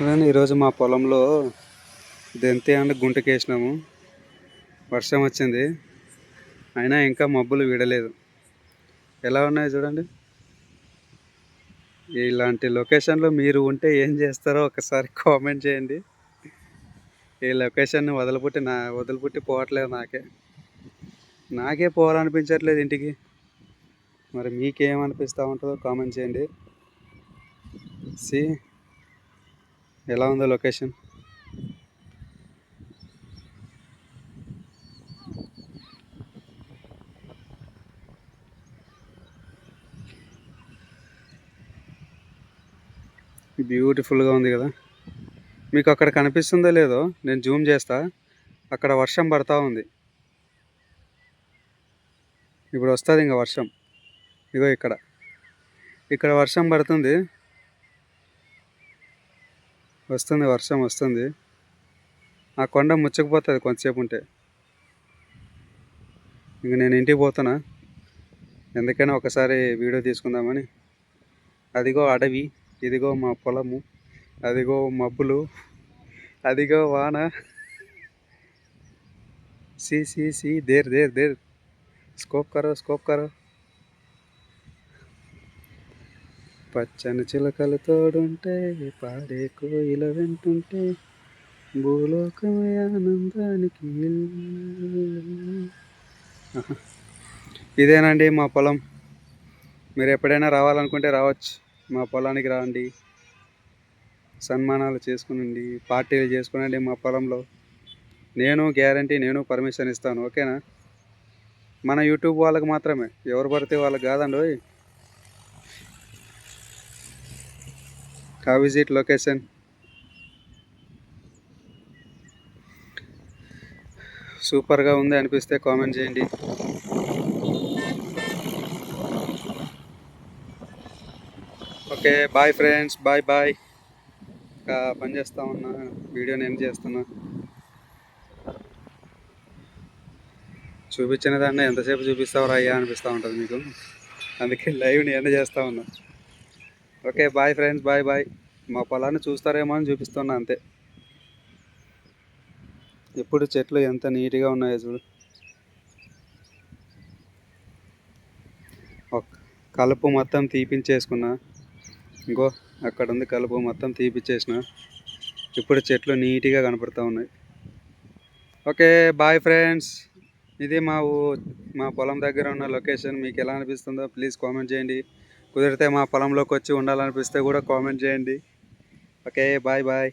చూడండి ఈరోజు మా పొలంలో దెంతి అండ్ గుంటకేసినాము. వర్షం వచ్చింది. అయినా ఇంకా మబ్బులు విడలేదు. ఎలా ఉన్నాయి చూడండి? ఇలాంటి లొకేషన్లో మీరు ఉంటే ఏం చేస్తారో ఒకసారి కామెంట్ చేయండి. ఈ లొకేషన్ని వదలపుట్టి నా వదిలిపుట్టి పోవట్లేదు నాకే. నాకే పోవాలనిపించట్లేదు ఇంటికి. మరి మీకేమనిపిస్తూ ఉంటుందో కామెంట్ చేయండి. సి ఎలా ఉందో లొకేషన్? బ్యూటిఫుల్గా ఉంది కదా. మీకు అక్కడ కనిపిస్తుందో లేదో నేను జూమ్ చేస్తా. అక్కడ వర్షం పడతా ఉంది. ఇప్పుడు వస్తుంది ఇంకా వర్షం. ఇగో ఇక్కడ. ఇక్కడ వర్షం పడుతుంది. వస్తుంది వర్షం వస్తుంది. ఆ కొండ ముచ్చకపోతుంది కొంతసేపు ఉంటే. ఇంక నేను ఇంటికి పోతున్నా. ఎందుకైనా ఒకసారి వీడియో తీసుకుందామని. అదిగో అడవి ఇదిగో మా పొలము అదిగో మబ్బులు అదిగో వాన. C C see there there there. Scope కరో స్కోప్ కరో. పచ్చని చిలకలు తోడుంటే పాడే కోయిల వెంటుంటే భూలోకమే ఆనందానికి ఇదేనండి మా పొలం. మీరు ఎప్పుడైనా రావాలనుకుంటే రావచ్చు. మా పొలానికి రండి. సన్మానాలు చేసుకునండి. పార్టీలు చేసుకునండి మా పొలంలో. నేను గ్యారంటీ నేను పర్మిషన్ ఇస్తాను. ఓకేనా? మన యూట్యూబ్ వాళ్ళకి మాత్రమే. ఎవరు పడితే వాళ్ళకి కాదండి ఓయ్ హౌ ఇస్ ఇట్ లొకేషన్ సూపర్గా ఉంది అనిపిస్తే కామెంట్ చేయండి. Okay bye friends bye bye ఇంకా పని చేస్తా ఉన్నా వీడియో నేను చేస్తున్నా. చూపించిన దాన్ని ఎంతసేపు చూపిస్తావు అయ్యా అనిపిస్తూ ఉంటుంది మీకు. అందుకే లైవ్ని ఎండ్ చేస్తూ ఉన్నా. Okay bye friends bye bye. మా పొలాన్ని చూస్తారేమో అని చూపిస్తున్నా అంతే. ఎప్పుడు చెట్లు ఎంత నీట్గా ఉన్నాయో చూడు. కలుపు మొత్తం తీపించేసుకున్నా ఇంకో అక్కడ ఉంది కలుపు మొత్తం తీపిచ్చేసిన. ఇప్పుడు చెట్లు నీట్గా కనపడుతూ ఉన్నాయి. Okay bye friends. ఇది మా ఊ మా పొలం దగ్గర ఉన్న లొకేషన్. మీకు ఎలా అనిపిస్తుందో ప్లీజ్ కామెంట్ చేయండి. కుదిరితే మా పొలంలోకి వచ్చి ఉండాలనిపిస్తే కూడా కామెంట్ చేయండి. Okay bye bye